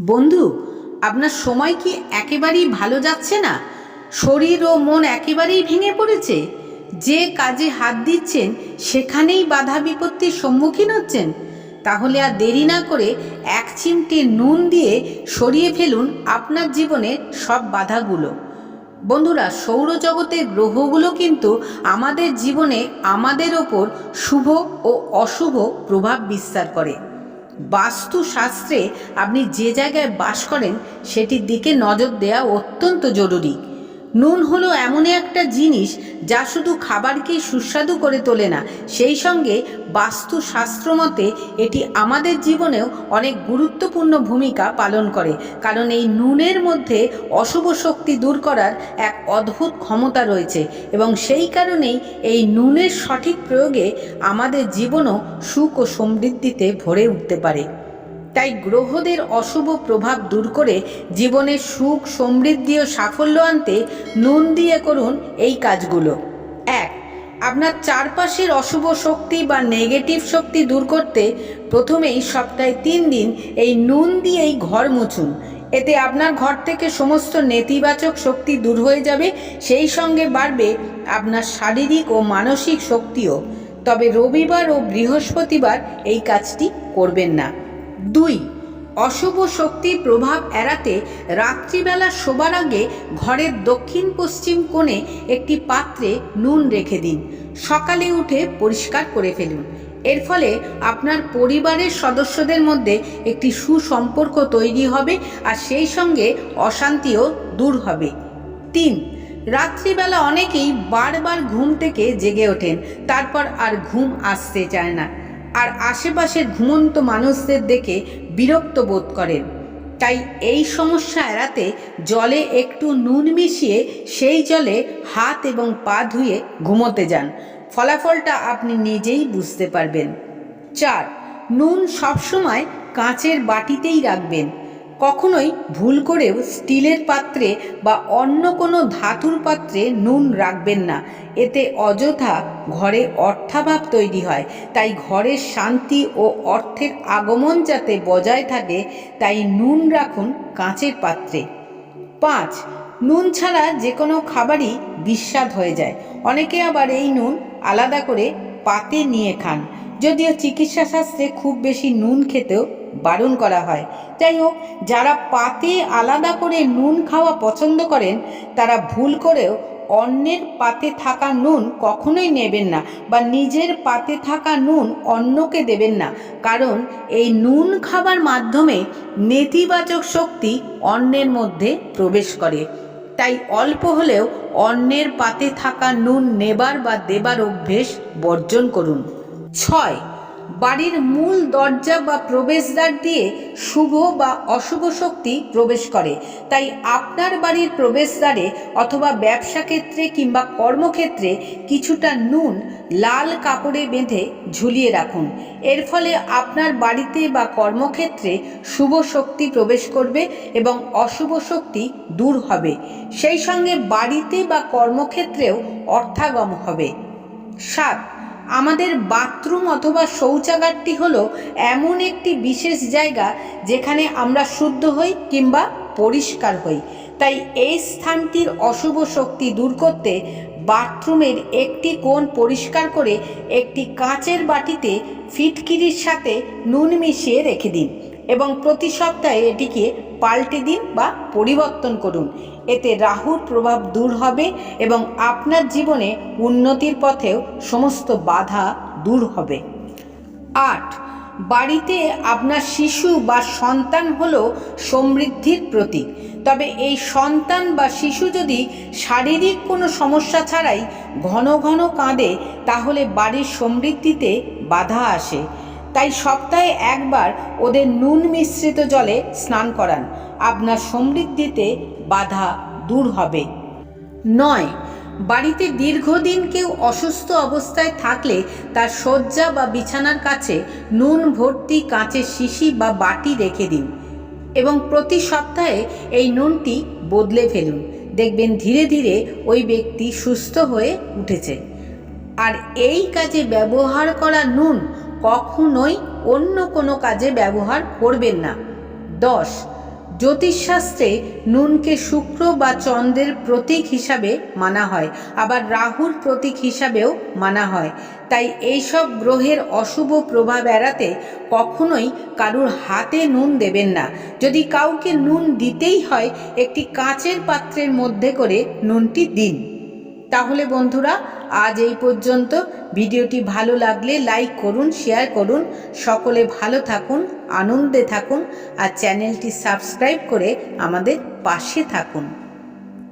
বন্ধু, আপনার সময় কি একেবারেই ভালো যাচ্ছে না? শরীর ও মন একেবারেই ভেঙে পড়েছে? যে কাজে হাত দিচ্ছেন, সেখানেই বাধা বিপত্তির সম্মুখীন হচ্ছেন? তাহলে আর দেরি না করে এক চিমটে নুন দিয়ে সরিয়ে ফেলুন আপনার জীবনের সব বাধাগুলো। বন্ধুরা, সৌরজগতের গ্রহগুলো কিন্তু আমাদের জীবনে আমাদের ওপর শুভ ও অশুভ প্রভাব বিস্তার করে। বাস্তুশাস্ত্রে আপনি যে জায়গায় বাস করেন সেটির দিকে নজর দেওয়া অত্যন্ত জরুরি। নুন হলো এমনই একটা জিনিস যা শুধু খাবারকেই সুস্বাদু করে তোলে না, সেই সঙ্গে বাস্তুশাস্ত্র মতে এটি আমাদের জীবনেও অনেক গুরুত্বপূর্ণ ভূমিকা পালন করে, কারণ এই নুনের মধ্যে অশুভ শক্তি দূর করার এক অদ্ভুত ক্ষমতা রয়েছে এবং সেই কারণেই এই নুনের সঠিক প্রয়োগে আমাদের জীবনও সুখ ও সমৃদ্ধিতে ভরে উঠতে পারে। তাই গ্রহদের অশুভ প্রভাব দূর করে জীবনের সুখ, সমৃদ্ধি ও সাফল্য আনতে নুন দিয়ে করুন এই কাজগুলো। এক, আপনার চারপাশের অশুভ শক্তি বা নেগেটিভ শক্তি দূর করতে প্রথমেই সপ্তাহে তিন দিন এই নুন দিয়েই ঘর মুছুন। এতে আপনার ঘর থেকে সমস্ত নেতিবাচক শক্তি দূর হয়ে যাবে, সেই সঙ্গে বাড়বে আপনার শারীরিক ও মানসিক শক্তিও। তবে রবিবার ও বৃহস্পতিবার এই কাজটি করবেন না। দুই, অশুভ শক্তির প্রভাব এড়াতে রাত্রিবেলা শোবার আগে ঘরের দক্ষিণ পশ্চিম কোণে একটি পাত্রে নুন রেখে দিন। সকালে উঠে পরিষ্কার করে ফেলুন। এর ফলে আপনার পরিবারের সদস্যদের মধ্যে একটি সুসম্পর্ক তৈরি হবে আর সেই সঙ্গে অশান্তিও দূর হবে। তিন, রাত্রিবেলা অনেকেই বারবার ঘুম থেকে জেগে ওঠেন। তারপর আর ঘুম আসতে চায় না। আর আশেপাশের ঘুমন্ত মানুষদের দেখে বিরক্ত বোধ করেন। তাই এই সমস্যা এড়াতে জলে একটু নুন মিশিয়ে সেই জলে হাত এবং পা ধুয়ে ঘুমোতে যান। ফলাফলটা আপনি নিজেই বুঝতে পারবেন। চার, নুন সবসময় কাঁচের বাটিতেই রাখবেন। কখনোই ভুল করেও স্টিলের পাত্রে বা অন্য কোনো ধাতুর পাত্রে নুন রাখবেন না। এতে অযথা ঘরে অর্থাভাব তৈরি হয়। তাই ঘরের শান্তি ও অর্থের আগমন যাতে বজায় থাকে, তাই নুন রাখুন কাঁচের পাত্রে। পাঁচ, নুন ছাড়া যে কোনো খাবারই বিস্বাদ হয়ে যায়। অনেকে আবার এই নুন আলাদা করে পাতে নিয়ে খান। যদিও চিকিৎসা শাস্ত্রে খুব বেশি নুন খেতেও বারণ করা হয়। যাই হোক যারা পাতে আলাদা করে নুন খাওয়া পছন্দ করেন, তারা ভুল করেও অন্যের পাতে থাকা নুন কখনোই নেবেন না বা নিজের পাতে থাকা নুন অন্যকে দেবেন না। কারণ এই নুন খাবার মাধ্যমে নেতিবাচক শক্তি অন্যের মধ্যে প্রবেশ করে। তাই অল্প হলেও অন্যের পাতে থাকা নুন নেবার বা দেবার অভ্যেস বর্জন করুন। ছয় বাড়ির মূল দরজা বা প্রবেশদ্বার দিয়ে শুভ বা অশুভ শক্তি প্রবেশ করে। তাই আপনার বাড়ির প্রবেশদ্বারে অথবা ব্যবসা ক্ষেত্রে কিংবা কর্মক্ষেত্রে কিছুটা নুন, লাল কাপড়ে বেঁধে ঝুলিয়ে রাখুন। এর ফলে আপনার বাড়িতে বা কর্মক্ষেত্রে শুভ শক্তি প্রবেশ করবে এবং অশুভ শক্তি দূর হবে। সেই সঙ্গে বাড়িতে বা কর্মক্ষেত্রেও অর্থাগম হবে। সাত আমাদের বাথরুম অথবা শৌচাগারটি হলো এমন একটি বিশেষ জায়গা যেখানে আমরা শুদ্ধ হই কিংবা পরিষ্কার হই। তাই এই স্থানটির অশুভ শক্তি দূর করতে বাথরুমের একটি কোণ পরিষ্কার করে একটি কাঁচের বাটিতে ফিটকিরির সাথে নুন মিশিয়ে রেখে দিন এবং প্রতি সপ্তাহে এটিকে পাল্টে দিন বা পরিবর্তন করুন। এতে রাহুর প্রভাব দূর হবে এবং আপনার জীবনে উন্নতির পথেও সমস্ত বাধা দূর হবে। আট, বাড়িতে আপনার শিশু বা সন্তান হলো সমৃদ্ধির প্রতীক। তবে এই সন্তান বা শিশু যদি শারীরিক কোনো সমস্যা ছাড়াই ঘন ঘন কাঁদে, তাহলে বাড়ির সমৃদ্ধিতে বাধা আসে। তাই সপ্তাহে একবার ওদের নুন মিশ্রিত জলে স্নান করান। আপনার সমৃদ্ধিতে বাধা দূর হবে। নয়, বাড়িতে দীর্ঘদিন কেউ অসুস্থ অবস্থায় থাকলে তার শয্যা বা বিছানার কাছে নুন ভর্তি কাঁচের শিশি বা বাটি রেখে দিন এবং প্রতি সপ্তাহে এই নুনটি বদলে ফেলুন। দেখবেন ধীরে ধীরে ওই ব্যক্তি সুস্থ হয়ে উঠেছে। আর এই কাজে ব্যবহার করা নুন কখনোই অন্য কোনো কাজে ব্যবহার করবেন না। দশ, জ্যোতিষশাস্ত্রে নুনকে শুক্র বা চন্দ্রের প্রতীক হিসাবে মানা হয়, আবার রাহুর প্রতীক হিসাবেও মানা হয়। তাই এইসব গ্রহের অশুভ প্রভাব এড়াতে কখনোই কারুর হাতে নুন দেবেন না। যদি কাউকে নুন দিতেই হয়, একটি কাঁচের পাত্রের মধ্যে করে নুনটি দিন। তাহলে বন্ধুরা আজ এই পর্যন্ত। ভিডিওটি ভালো লাগলে লাইক করুন, শেয়ার করুন। সকলে ভালো থাকুন, আনন্দে থাকুন। আর চ্যানেলটি সাবস্ক্রাইব করে আমাদের পাশে থাকুন।